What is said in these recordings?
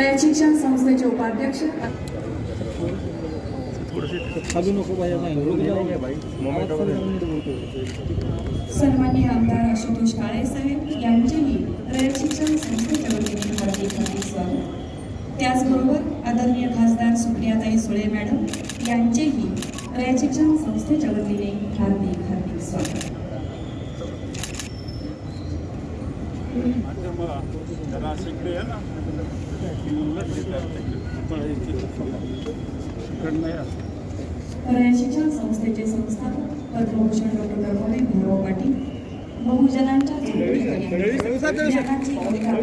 रयत शिक्षण संस्थेचे उपाध्यक्ष. सन्मान्य आमदार आशुतोष काळे साहेब यांचेही रयत शिक्षण संस्थेच्या वतीने हार्दिक हार्दिक स्वागत त्याचबरोबर आदरणीय खासदार सुप्रियाताई सुळे मॅडम यांचेही रयत शिक्षण संस्थेच्या वतीने हार्दिक हार्दिक स्वागत. रयत शिक्षण संस्थेचे संस्थापक पद्मभूषण डॉक्टर कर्मवीर भीमराव पाटील बहुजनांच्या अधिकार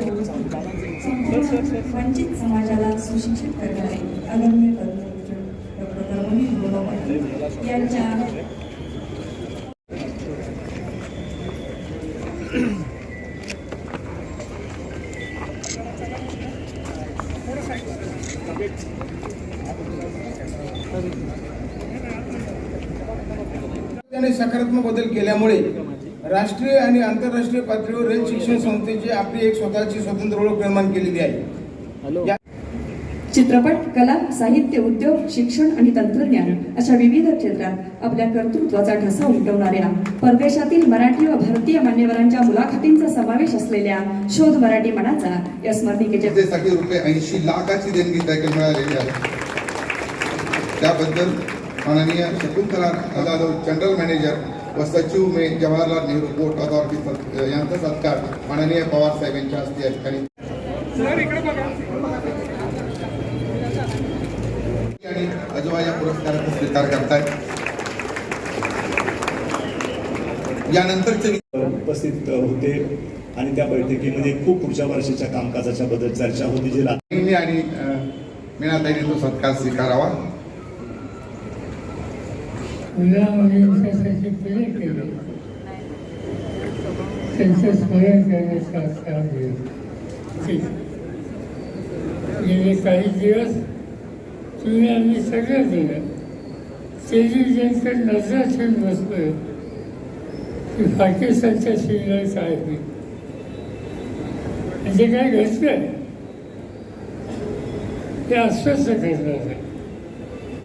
वंचित समाजाला सुशिक्षित करणारे अगम्य पद्मभूषण डॉक्टर कर्मवीर पाटील यांच्या त्याने सकारात्मक बदल केल्यामुळे राष्ट्रीय आणि आंतरराष्ट्रीय पातळीवर रयत शिक्षण संस्थेची आपली एक स्वतःची स्वतंत्र ओळख निर्माण केलेली आहे. चित्रपट कला साहित्य उद्योग शिक्षण आणि तंत्रज्ञान अशा विविध क्षेत्रात आपल्या कर्तृत्वाचा ठसा उमटवणाऱ्या परदेशातील मराठी व भारतीय मान्यवरांच्या मुलाखतींचा समावेश असलेल्या शोध मराठी मनाचा या स्मरणिकेच्या रुपये ऐंशी लाखाची देणगी त्याकडे मिळालेली आहे. त्याबद्दल माननीय शकुंतला जाधव जनरल मॅनेजर व सचिव मे. जवाहरलाल नेहरू पोर्ट अथॉरिटी यांचा सत्कार माननीय पवार साहेब यांच्या हस्ते या ठिकाणी अजवा या पुरस्काराचा स्वीकार करतायत यानंतरचे उपस्थित होते. आणि त्या बैठकीमध्ये खूप पुढच्या वर्षाच्या कामकाजाच्या बद्दल चर्चा होती जी यांनी आणि मीनाताईने तो सत्कार स्वीकारावा. त्यांचं स्मरण करण्याचा. गेले काही दिवस तुम्ही आम्ही सगळं दिलं टेलिव्हिजनकडे नजर ठेवून बसलोय की पाकिस्तानच्या सीमेला काय होईल म्हणजे काय घडतंय ते अस्वस्थ करणार आहे